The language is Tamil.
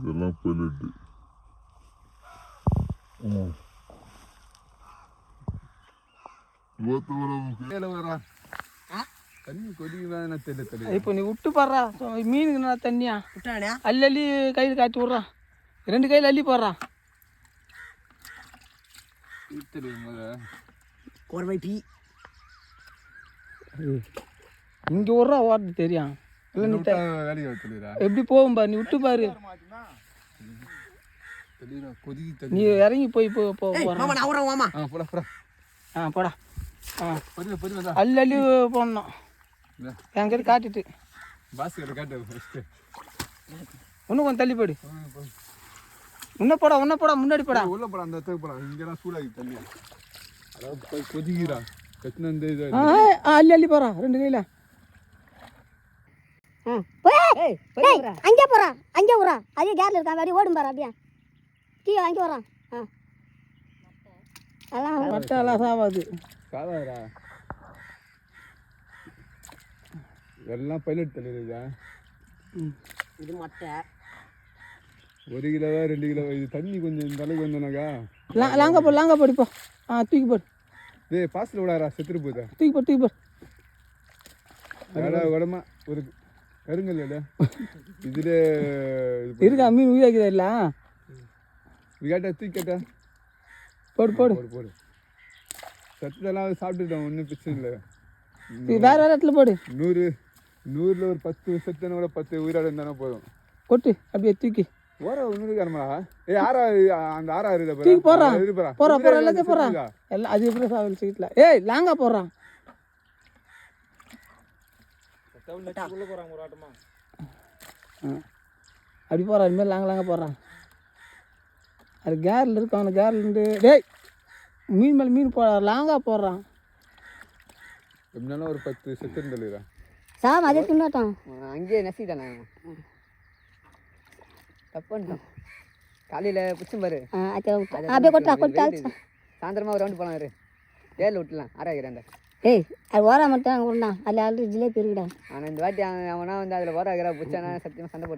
இதெல்லாம் தெரியல இப்போ நீ விட்டு பாடுறா. மீனுக்கு நல்லா தண்ணியா? அள்ளி அள்ளி கையில் காய்ச்சி விட்றா. ரெண்டு கையில் அள்ளி போடுறா. தெரியும் முத ஒரு டீ. இங்கே விட்றா ஓடுறது தெரியும். இல்லை நீ எப்படி போகும் பாரு நீ விட்டு பாரு. நீ இறங்கி போய் போ போ ஆ போடா போடா. ஆ அள்ளி அள்ளி போடணும். என் காட்டிட்டு. கிட்ட கேட்டு ஃபஸ்ட்டு இன்னும் கொஞ்சம் தள்ளி போடு. முன்ன போடா உன்ன போடா முன்னாடி போடா. உள்ள போடா அந்த இடத்துக்கு போடா. இங்கெல்லாம் சூடாகி தண்ணி. அதாவது போய் கொதிக்கிறா கட்டின இந்த இது. ஆ ஆ, அள்ளி அள்ளி போகிறா ரெண்டு கையில். அங்கே போறா அங்கே விட்றா அதே கேரில் இருக்கா அப்படியே ஓடும் பாரு அப்படியே. கீழே அங்கே வரான் ஆ. அதான் பட்டாலாம் சாவாது. சாதாரா எல்லாம் பைலட் தெரியுதா இது மொட்டை. ஒரு கிலோவா ரெண்டு கிலோவா? இது தண்ணி கொஞ்சம் இந்த அளவுக்கு வந்தோனாக்கா லா லாங்கா போடு லாங்கா போடு இப்போ ஆ தூக்கி போடு. டேய் பாஸ்ல விடாரா செத்துட்டு போதா தூக்கி போடு தூக்கி போடு. உடமா ஒரு கருங்கல் இல்ல இதுல இது இருக்கா மீன் உயிராக்குதா இல்லை? கேட்டா தூக்கி கேட்டா. போடு போடு. போடு சத்தெல்லாம் சாப்பிட்டுட்டோம் ஒன்றும் பிரச்சனை இல்லை. வேற வேற இடத்துல போடு. நூறு நூறுல ஒரு பத்து செத்தனை கூட பத்து உயிரோட இருந்தாலும் போதும். கொட்டு அப்படியே தூக்கி. ஓர ஒன்று காரமா ஏய் ஆறா அந்த ஆறா இருக்குதா தூக்கி போடுறா. போறா போறா போறா எல்லாத்தையும் போறா எல்லாம் அது எப்படி சாவல் சீட்டில் ஏய் லாங்கா போடுறான். அப்படி போகிறான் இனிமேல் லாங்க லாங்க போடுறான் அது கேரில் இருக்கும் அந்த கேரில் இருந்து டேய் மீன் மேலே மீன் போடுற லாங்கா போடுறான் எப்படினாலும் ஒரு பத்து செத்து இருந்தா சாம் அதே தின்னாட்டான் அங்கேயே நசிட்டானே தப்பு பண்ணிட்டோம் காலையில் பிடிச்சும் பாரு. அப்படியே கொட்டா கொட்டா சாயந்தரமா ஒரு ரவுண்டு போகலாம் இரு. ஏழில் விட்டுலாம் ஆறாயிரம் ஏய் அது ஓரா மட்டும் அங்கே விடா அதில் ஆல்ரெடி ஜிலேபி இருக்குடா. ஆனால் இந்த வாட்டி அவன் அவனா வந்து அதில் வர பிடிச்சானா சத்தியமாக சண்டை போட்டு